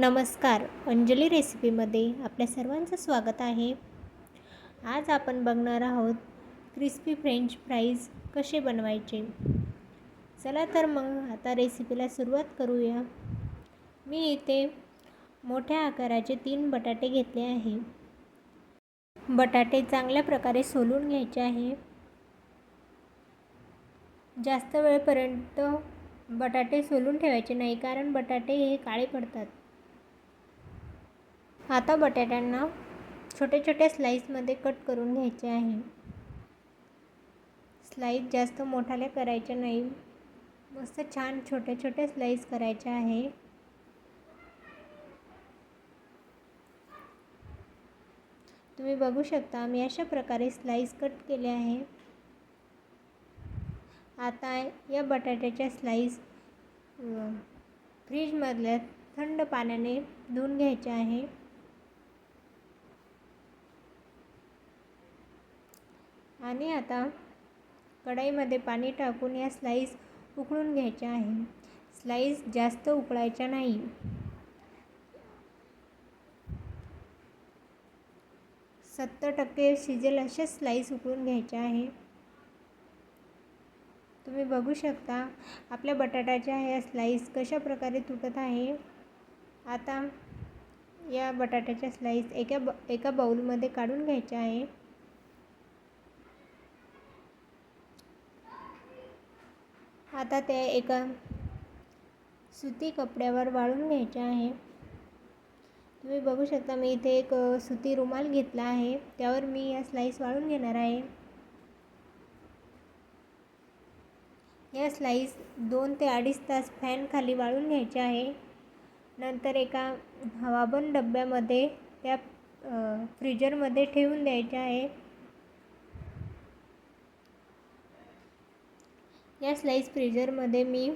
नमस्कार अंजली रेसिपीमध्ये आपल्या सर्वांचं स्वागत आहे. आज आपण बघणार आहोत क्रिस्पी फ्रेंच फ्राईज कसे बनवायचे. चला तर मग आता रेसिपीला सुरुवात करूया. मी इथे मोठ्या आकाराचे तीन बटाटे घेतले आहे. बटाटे चांगल्या प्रकारे सोलून घ्यायचे आहे. जास्त वेळपर्यंत बटाटे सोलून ठेवायचे नाही कारण बटाटे हे काळे पडतात. आता बटाट्यांना छोटे छोटे स्लाईसमध्ये कट करून घ्यायचे आहे. स्लाईस जास्त मोठाले करायचे नाही. मस्त छान छोटे छोटे स्लाईस करायचे आहे. तुम्ही बघू शकता मी अशा प्रकारे स्लाईस कट केले आहे. आता या बटाट्याच्या स्लाईस फ्रीजमधल्या थंड पाण्याने धुवून घ्यायचे आहे. आणि आता कढईमध्ये पाणी टाकून या स्लाईस उकळून घ्यायच्या आहे. स्लाईस जास्त उकळायच्या नाही. सत्तर टक्के शिजेल असे स्लाईस उकळून घ्यायचे आहे. तुम्ही बघू शकता आपल्या बटाट्याच्या ह्या स्लाईस कशा प्रकारे तुटत आहे. आता या बटाट्याच्या स्लाईस एका ब एका बाऊलमध्ये काढून घ्यायच्या आहे. आता ते एका सुती कपड्यावर वाळून घ्यायचे आहे. तुम्ही बघू शकता मी इथे एक सुती रुमाल घेतला आहे. त्यावर मी या स्लाईस वाळून घेणार आहे. या स्लाईस दोन ते अडीच तास फॅन खाली वाळून घ्यायचे आहे. नंतर एका हवाबंद डब्यामध्ये त्या फ्रीजरमध्ये ठेवून द्यायचे आहे. या स्लाईस फ्रीजरमध्ये मी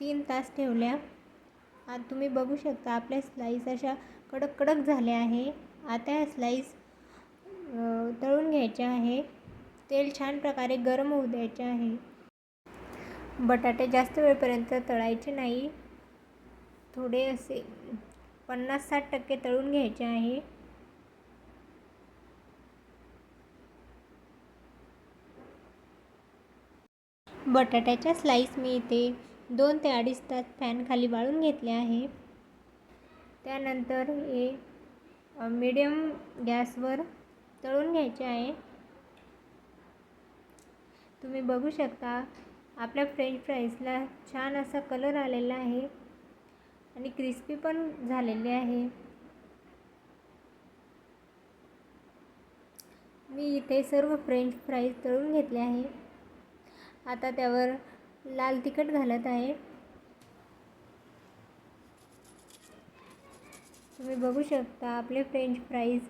तीन तास ठेवल्या. आता तुम्ही बघू शकता आपल्या स्लाईस अशा कडक कडक झाल्या आहे. आता या स्लाईस तळून घ्यायच्या आहे. तेल छान प्रकारे गरम होऊ द्यायचे आहे. बटाटे जास्त वेळपर्यंत तळायचे नाही. थोडे असे पन्नास साठ टक्के तळून घ्यायचे आहे. बटाट्याच्या स्लाईस मी इथे दोन ते अडीच तास फॅन खाली वाळून घेतले आहे. त्यानंतर हे मीडियम गॅसवर तळून घ्यायचे आहे. तुम्ही बघू शकता आपल्या फ्रेंच फ्राईजला छान असा कलर आलेला आहे आणि क्रिस्पी पण झालेले आहे. मी इथे सर्व फ्रेंच फ्राईज तळून घेतले आहे. आता त्यावर लाल तिखट घालत आहे. तुम्ही बघू शकता आपले फ्रेंच फ्राईज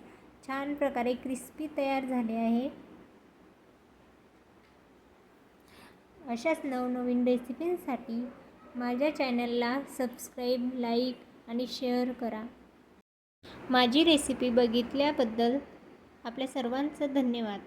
छान प्रकारे क्रिस्पी तयार झाले आहे. अशाच नवनवीन रेसिपींसाठी माझ्या चॅनलला सबस्क्राईब लाईक आणि शेअर करा. माझी रेसिपी बघितल्याबद्दल आपल्या सर्वांचं धन्यवाद.